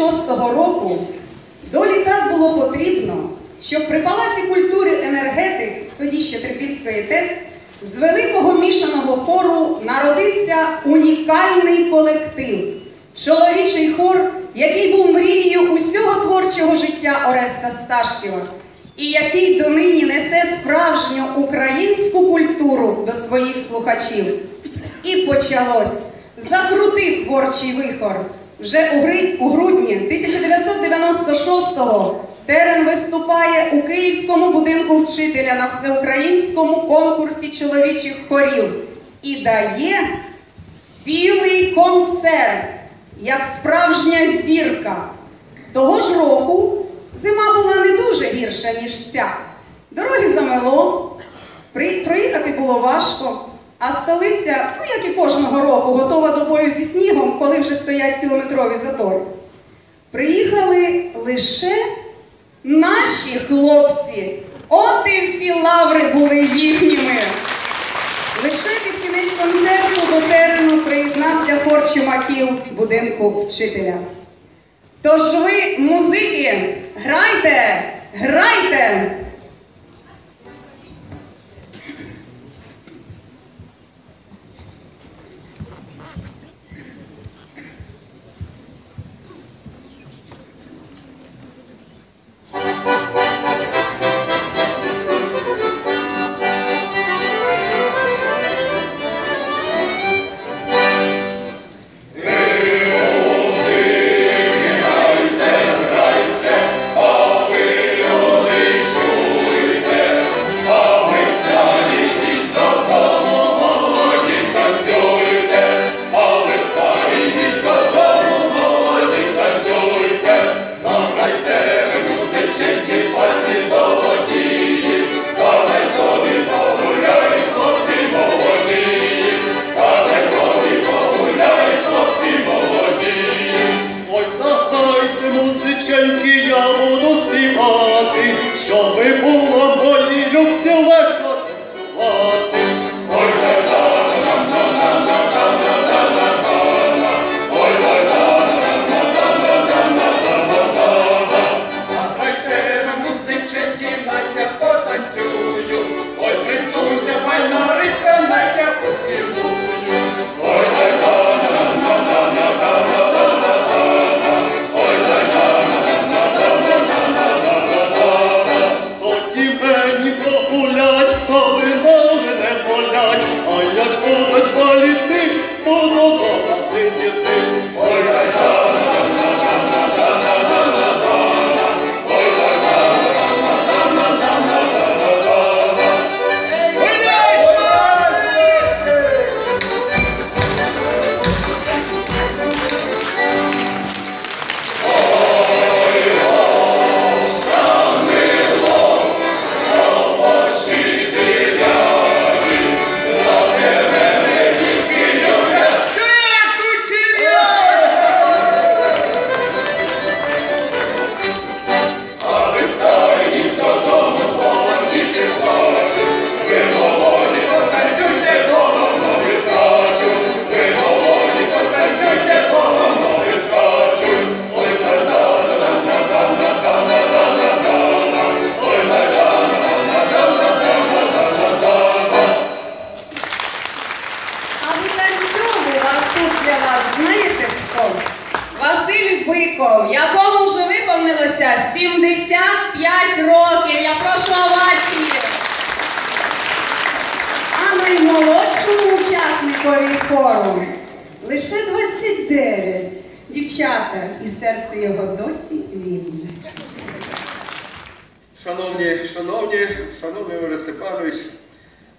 96-го року долі так було потрібно, щоб при Палаці культури енергетик, тоді ще Трипільської ТЕС, з великого мішаного хору народився унікальний колектив. Чоловічий хор, який був мрією усього творчого життя Ореста Сташківа, і який донині несе справжню українську культуру до своїх слухачів. І почалось. Закрутив творчий вихор. Вже у, грудні 1996-го Терен виступає у Київському будинку вчителя на всеукраїнському конкурсі чоловічих хорів і дає цілий концерт, як справжня зірка. Того ж року зима була не дуже гірша, ніж ця. Дороги замело, проїхати було важко, а столиця, ну як і кожного року, готова до бою зі снігом, коли вже стоять кілометрові затори. Приїхали лише наші хлопці. От і всі лаври були їхніми. Лише під кінець концерту до терену приєднався хор чумаків будинку вчителя. Тож ви, музики, грайте, грайте! você de Deus. Биков, якому вже виповнилося 75 років. Я прошу овації. А наймолодшому учасникові хору лише 29. Дівчата, і серце його досі вільне. Шановні, шановні, шановний Ігор Степанович,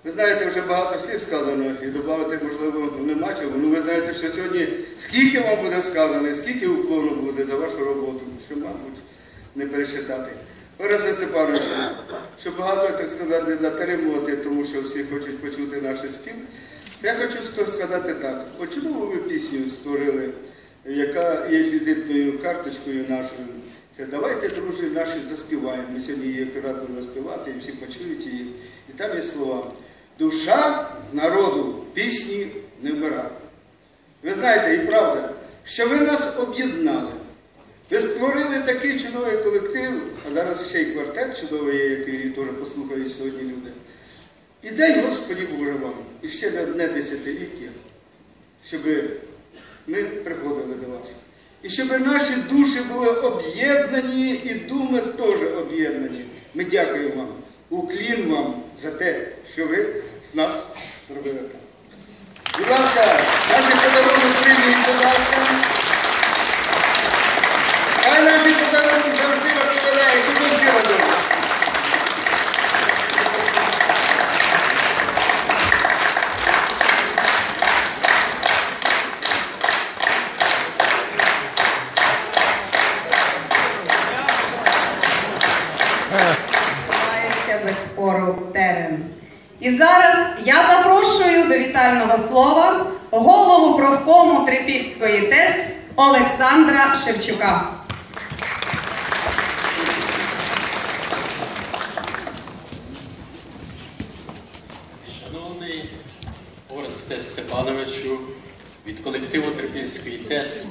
ви знаєте, вже багато слів сказано і додати, можливо, нема чого. Ну ви знаєте, що сьогодні скільки вам буде сказано, скільки уклону буде за вашу роботу, що, мабуть, не пересчитати. Орест Степанович, щоб багато, так сказати, не затримувати, тому що всі хочуть почути наш спів. Я хочу сказати так. От чому ви пісню створили, яка є візитною карточкою нашою? Це давайте, друзі, наші заспіваємо. Ми сьогодні її акуратно будемо співати, і всі почують її. І там є слова. Душа народу пісні не вмира. Ви знаєте, і правда, що ви нас об'єднали. Ви створили такий чудовий колектив, а зараз ще й квартет чудовий, є, який теж послухають сьогодні люди. І дай Господі Боже вам, і ще не десятиліття, щоб ми приходили до вас. І щоб наші душі були об'єднані і думи теж об'єднані. Ми дякуємо вам, уклін вам за те, що ви з нас зробили так. Будь ласка, наші подарунки прийміть, будь ласка. Хай наші подарунки завжди розповідають, що ми всі разом. Мається без спору терен. І зараз я запрошую до вітального слова голову профкому Трипільської ТЕС Олександра Шевчука. Шановний Оресте Степановичу, від колективу Трипільської ТЕС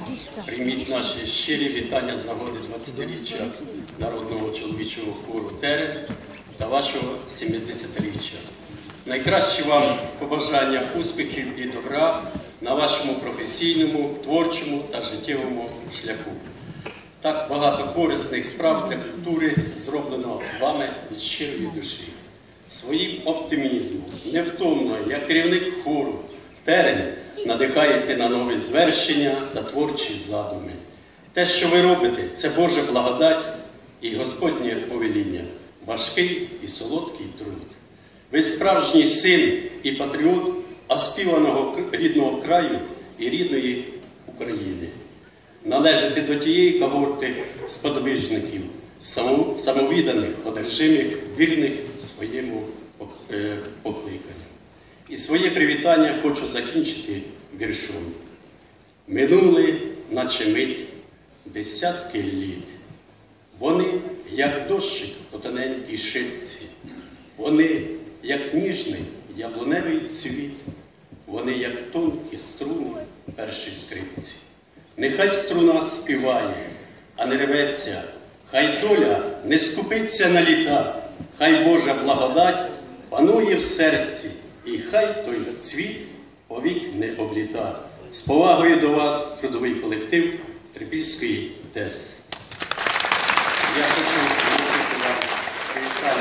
прийміть наші щирі вітання з нагоди 20-річчя народного чоловічого хору Терен та вашого 70-річчя. Найкращі вам побажання успіхів і добра на вашому професійному, творчому та життєвому шляху. Так багато корисних справ для культури зроблено вами від щирої душі. Своїм оптимізмом, невтомно, як керівник хору, терен надихаєте на нові звершення та творчі задуми. Те, що ви робите, це Божа благодать і Господнє повеління, важкий і солодкий труд. Ви справжній син і патріот оспіваного рідного краю і рідної України. Належите до тієї когорти сподвижників, само- самовідданих, одержимих, вірних своєму е, покликанню. І своє привітання хочу закінчити віршом. Минули, наче мить, десятки літ. Вони, як дощик по тоненькій шипці, вони, як ніжний яблуневий цвіт, вони, як тонкі струни перші скрипці. Нехай струна співає, а не рветься, хай доля не скупиться на літа, хай Божа благодать панує в серці, і хай той цвіт повік не обліта. З повагою до вас, трудовий колектив Трипільської ТЕС. Я хочу, чтобы я перестал